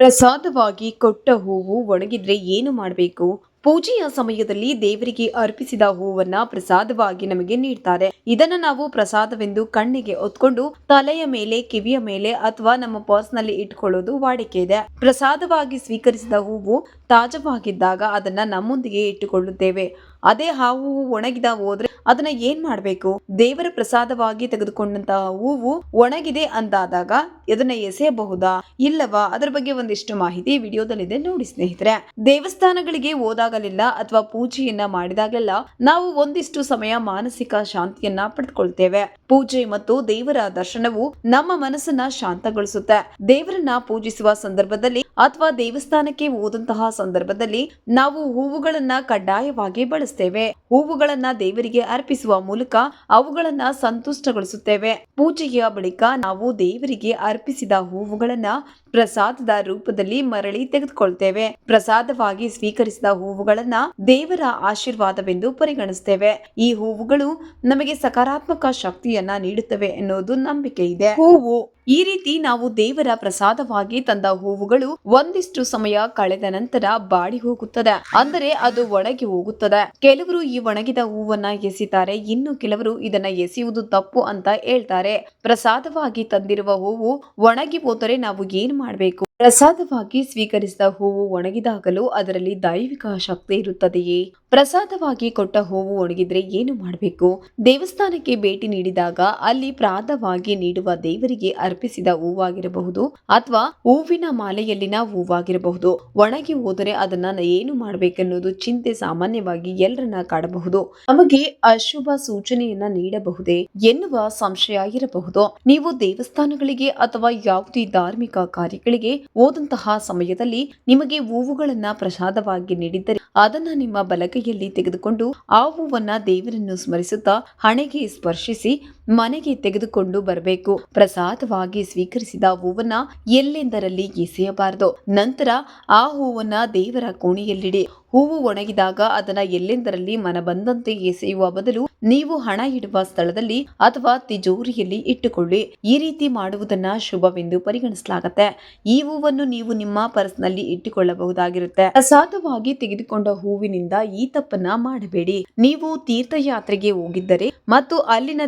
ಪ್ರಸಾದವಾಗಿ ಕೊಟ್ಟ ಹೂವು ಒಣಗಿದ್ರೆ ಏನು ಮಾಡಬೇಕು? ಪೂಜೆಯ ಸಮಯದಲ್ಲಿ ದೇವರಿಗೆ ಅರ್ಪಿಸಿದ ಹೂವನ್ನ ಪ್ರಸಾದವಾಗಿ ನಮಗೆ ನೀಡ್ತಾರೆ. ಇದನ್ನ ನಾವು ಪ್ರಸಾದವೆಂದು ಕಣ್ಣಿಗೆ ಒತ್ಕೊಂಡು ತಲೆಯ ಮೇಲೆ, ಕಿವಿಯ ಮೇಲೆ ಅಥವಾ ನಮ್ಮ ಪರ್ಸ್ನಲ್ಲಿ ಇಟ್ಕೊಳ್ಳೋದು ವಾಡಿಕೆ ಇದೆ. ಪ್ರಸಾದವಾಗಿ ಸ್ವೀಕರಿಸಿದ ಹೂವು ತಾಜವಾಗಿದ್ದಾಗ ಅದನ್ನ ನಮ್ಮೊಂದಿಗೆ ಇಟ್ಟುಕೊಳ್ಳುತ್ತೇವೆ. ಅದೇ ಹಾವು ಒಣಗಿದ ಹೋದ್ರೆ ಅದನ್ನ ಏನ್ ಮಾಡ್ಬೇಕು? ದೇವರ ಪ್ರಸಾದವಾಗಿ ತೆಗೆದುಕೊಂಡಂತಹ ಹೂವು ಒಣಗಿದೆ ಅಂದಾದಾಗ ಇದನ್ನ ಎಸೆಯಬಹುದಾ? ಇಲ್ಲವಾ? ಅದರ ಬಗ್ಗೆ ಒಂದಿಷ್ಟು ಮಾಹಿತಿ ವಿಡಿಯೋದಲ್ಲಿದೆ ನೋಡಿ ಸ್ನೇಹಿತರೆ. ದೇವಸ್ಥಾನಗಳಿಗೆ ಹೋದಾಗಲೆಲ್ಲ ಅಥವಾ ಪೂಜೆಯನ್ನ ಮಾಡಿದಾಗಲೆಲ್ಲ ನಾವು ಒಂದಿಷ್ಟು ಸಮಯ ಮಾನಸಿಕ ಶಾಂತಿಯನ್ನ ಪಡೆದುಕೊಳ್ತೇವೆ ಪೂಜೆ ಮತ್ತು ದೇವರ ದರ್ಶನವು ನಮ್ಮ ಮನಸ್ಸನ್ನ ಶಾಂತಗೊಳಿಸುತ್ತೆ. ದೇವರನ್ನ ಪೂಜಿಸುವ ಸಂದರ್ಭದಲ್ಲಿ ಅಥವಾ ದೇವಸ್ಥಾನಕ್ಕೆ ಹೋದಂತಹ ಸಂದರ್ಭದಲ್ಲಿ ನಾವು ಹೂವುಗಳನ್ನ ಕಡ್ಡಾಯವಾಗಿ ಬಳಸ್ತೇವೆ. ಹೂವುಗಳನ್ನ ದೇವರಿಗೆ ಅರ್ಪಿಸುವ ಮೂಲಕ ಅವುಗಳನ್ನ ಸಂತುಷ್ಟಗೊಳಿಸುತ್ತೇವೆ. ಪೂಜೆಯ ಬಳಿಕ ನಾವು ದೇವರಿಗೆ ಅರ್ಪಿಸಿದ ಹೂವುಗಳನ್ನ ಪ್ರಸಾದದ ರೂಪದಲ್ಲಿ ಮರಳಿ ತೆಗೆದುಕೊಳ್ತೇವೆ. ಪ್ರಸಾದವಾಗಿ ಸ್ವೀಕರಿಸಿದ ಹೂವುಗಳನ್ನ ದೇವರ ಆಶೀರ್ವಾದವೆಂದು ಪರಿಗಣಿಸ್ತೇವೆ. ಈ ಹೂವುಗಳು ನಮಗೆ ಸಕಾರಾತ್ಮಕ ಶಕ್ತಿಯನ್ನ ನೀಡುತ್ತವೆ ಎನ್ನುವುದು ನಂಬಿಕೆ ಇದೆ ಹೂವು ಈ ರೀತಿ ನಾವು ದೇವರ ಪ್ರಸಾದವಾಗಿ ತಂದ ಹೂವುಗಳು ಒಂದಿಷ್ಟು ಸಮಯ ಕಳೆದ ನಂತರ ಬಾಡಿ ಹೋಗುತ್ತದೆ. ಅಂದರೆ ಅದು ಒಣಗಿ ಹೋಗುತ್ತದೆ. ಕೆಲವರು ಈ ಒಣಗಿದ ಹೂವನ್ನ ಎಸಿತಾರೆ. ಇನ್ನು ಕೆಲವರು ಇದನ್ನ ಎಸೆಯುವುದು ತಪ್ಪು ಅಂತ ಹೇಳ್ತಾರೆ. ಪ್ರಸಾದವಾಗಿ ತಂದಿರುವ ಹೂವು ಒಣಗಿ ಹೋದರೆ ನಾವು ಏನು ಮಾಡಬೇಕು? ಪ್ರಸಾದವಾಗಿ ಸ್ವೀಕರಿಸಿದ ಹೂವು ಒಣಗಿದಾಗಲೂ ಅದರಲ್ಲಿ ದೈವಿಕ ಶಕ್ತಿ ಇರುತ್ತದೆಯೇ? ಪ್ರಸಾದವಾಗಿ ಕೊಟ್ಟ ಹೂವು ಒಣಗಿದ್ರೆ ಏನು ಮಾಡಬೇಕು? ದೇವಸ್ಥಾನಕ್ಕೆ ಭೇಟಿ ನೀಡಿದಾಗ ಅಲ್ಲಿ ಪ್ರಾದವಾಗಿ ನೀಡುವ ದೇವರಿಗೆ ಅರ್ಪಿಸಿದ ಹೂವಾಗಿರಬಹುದು ಅಥವಾ ಹೂವಿನ ಮಾಲೆಯಲ್ಲಿನ ಹೂವಾಗಿರಬಹುದು. ಒಣಗಿ ಹೋದರೆ ಅದನ್ನ ಏನು ಮಾಡಬೇಕೆನ್ನುವುದು ಚಿಂತೆ ಸಾಮಾನ್ಯವಾಗಿ ಎಲ್ಲರನ್ನ ಕಾಡಬಹುದು. ನಮಗೆ ಅಶುಭ ಸೂಚನೆಯನ್ನ ನೀಡಬಹುದೇ? ಎನ್ನುವ ಸಂಶಯ ಇರಬಹುದು. ನೀವು ದೇವಸ್ಥಾನಗಳಿಗೆ ಅಥವಾ ಯಾವುದೇ ಧಾರ್ಮಿಕ ಕಾರ್ಯಗಳಿಗೆ ಹೋದಂತಹ ಸಮಯದಲ್ಲಿ ನಿಮಗೆ ಹೂವುಗಳನ್ನ ಪ್ರಸಾದವಾಗಿ ನೀಡಿದ್ದರೆ ಅದನ್ನ ನಿಮ್ಮ ಬಲಗೈಯಲ್ಲಿ ತೆಗೆದುಕೊಂಡು ಆ ಹೂವನ್ನ ದೇವರನ್ನು ಸ್ಮರಿಸುತ್ತಾ ಹಣೆಗೆ ಸ್ಪರ್ಶಿಸಿ ಮನೆಗೆ ತೆಗೆದುಕೊಂಡು ಬರಬೇಕು. ಪ್ರಸಾದವಾಗಿ ಸ್ವೀಕರಿಸಿದ ಹೂವನ್ನ ಎಲ್ಲೆಂದರಲ್ಲಿ ಎಸೆಯಬಾರದು. ನಂತರ ಆ ಹೂವನ್ನ ದೇವರ ಕೋಣೆಯಲ್ಲಿಡಿ. ಹೂವು ಒಣಗಿದಾಗ ಅದನ್ನ ಎಲ್ಲೆಂದರಲ್ಲಿ ಮನ ಬಂದಂತೆ ಎಸೆಯುವ ಬದಲು ನೀವು ಹಣ ಇಡುವ ಸ್ಥಳದಲ್ಲಿ ಅಥವಾ ತಿಜೋರಿಯಲ್ಲಿ ಇಟ್ಟುಕೊಳ್ಳಿ. ಈ ರೀತಿ ಮಾಡುವುದನ್ನ ಶುಭವೆಂದು ಪರಿಗಣಿಸಲಾಗುತ್ತೆ. ಈ ಹೂವನ್ನು ನೀವು ನಿಮ್ಮ ಪರ್ಸ್ನಲ್ಲಿ ಇಟ್ಟುಕೊಳ್ಳಬಹುದಾಗಿರುತ್ತೆ. ಪ್ರಸಾದವಾಗಿ ತೆಗೆದುಕೊಂಡ ಹೂವಿನಿಂದ ಈ ತಪ್ಪನ್ನ ಮಾಡಬೇಡಿ. ನೀವು ತೀರ್ಥಯಾತ್ರೆಗೆ ಹೋಗಿದ್ದರೆ ಮತ್ತು ಅಲ್ಲಿನ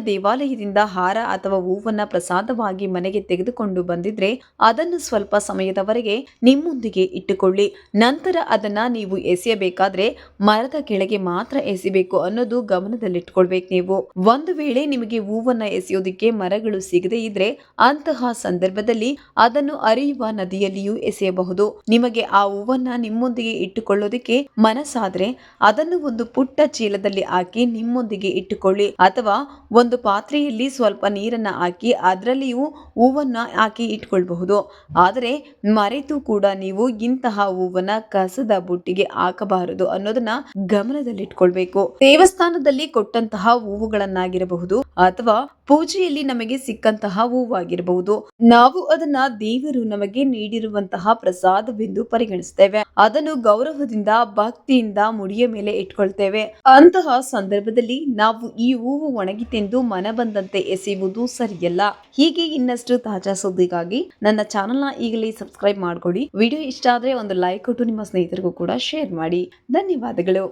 ದೇವಾಲಯದಿಂದ ಹಾರ ಅಥವಾ ಹೂವನ್ನ ಪ್ರಸಾದವಾಗಿ ಮನೆಗೆ ತೆಗೆದುಕೊಂಡು ಬಂದಿದ್ರೆ ಅದನ್ನು ಸ್ವಲ್ಪ ಸಮಯದವರೆಗೆ ನಿಮ್ಮೊಂದಿಗೆ ಇಟ್ಟುಕೊಳ್ಳಿ. ನಂತರ ಅದನ್ನ ನೀವು ಎಸೆಯಬೇಕಾದ್ರೆ ಮರದ ಕೆಳಗೆ ಮಾತ್ರ ಎಸಿಬೇಕು ಅನ್ನೋದು ಗಮನದಲ್ಲಿಟ್ಕೊಳ್ಬೇಕು ನೀವು. ಒಂದು ವೇಳೆ ನಿಮಗೆ ಹೂವನ್ನ ಎಸೆಯೋದಿಕ್ಕೆ ಮರಗಳು ಸಿಗದೇ ಇದ್ರೆ ಅಂತಹ ಸಂದರ್ಭದಲ್ಲಿ ಅದನ್ನು ಅರಿಯುವ ನದಿಯಲ್ಲಿಯೂ ಎಸೆಯಬಹುದು. ನಿಮಗೆ ಆ ಹೂವನ್ನ ನಿಮ್ಮೊಂದಿಗೆ ಇಟ್ಟುಕೊಳ್ಳೋದಿಕ್ಕೆ ಮನಸ್ಸಾದ್ರೆ ಅದನ್ನು ಒಂದು ಪುಟ್ಟ ಚೀಲದಲ್ಲಿ ಹಾಕಿ ನಿಮ್ಮೊಂದಿಗೆ ಇಟ್ಟುಕೊಳ್ಳಿ. ಅಥವಾ ಒಂದು ಪಾತ್ರೆಯಲ್ಲಿ ಸ್ವಲ್ಪ ನೀರನ್ನ ಹಾಕಿ ಅದರಲ್ಲಿಯೂ ಹೂವನ್ನ ಹಾಕಿ ಇಟ್ಕೊಳ್ಬಹುದು. ಆದರೆ ಮರೆತು ಕೂಡ ನೀವು ಇಂತಹ ಹೂವನ್ನ ಕಸದ ಬುಟ್ಟಿಗೆ ಹಾಕಬಾರದು ಅನ್ನೋದನ್ನ ಗಮನದಲ್ಲಿಟ್ಕೊಳ್ಬೇಕು. ದೇವಸ್ಥಾನದಲ್ಲಿ ಕೊಟ್ಟಂತಹ ಹೂವುಗಳನ್ನಾಗಿರಬಹುದು ಅಥವಾ ಪೂಜೆಯಲ್ಲಿ ನಮಗೆ ಸಿಕ್ಕಂತಹ ಹೂವಾಗಿರಬಹುದು. ನಾವು ಅದನ್ನ ದೇವರು ನಮಗೆ ನೀಡಿರುವಂತಹ ಪ್ರಸಾದವೆಂದು ಪರಿಗಣಿಸ್ತೇವೆ. ಅದನ್ನು ಗೌರವದಿಂದ, ಭಕ್ತಿಯಿಂದ ಮುಡಿಯ ಮೇಲೆ ಇಟ್ಕೊಳ್ತೇವೆ. ಅಂತಹ ಸಂದರ್ಭದಲ್ಲಿ ನಾವು ಈ ಹೂವು ಒಣಗಿತೆಂದು ಮನ ಬಂದಂತೆ ಎಸೆಯುವುದು ಸರಿಯಲ್ಲ. ಹೀಗೆ ಇನ್ನಷ್ಟು ತಾಜಾ ಸುದ್ದಿಗಾಗಿ ನನ್ನ ಚಾನೆಲ್ನ ಈಗಲೇ ಸಬ್ಸ್ಕ್ರೈಬ್ ಮಾಡ್ಕೊಡಿ. ವಿಡಿಯೋ ಇಷ್ಟ ಆದ್ರೆ ಒಂದು ಲೈಕ್ ಕೊಟ್ಟು ನಿಮ್ಮ ಸ್ನೇಹಿತರಿಗೂ ಕೂಡ ಶೇರ್ ಮಾಡಿ. ಧನ್ಯವಾದಗಳು.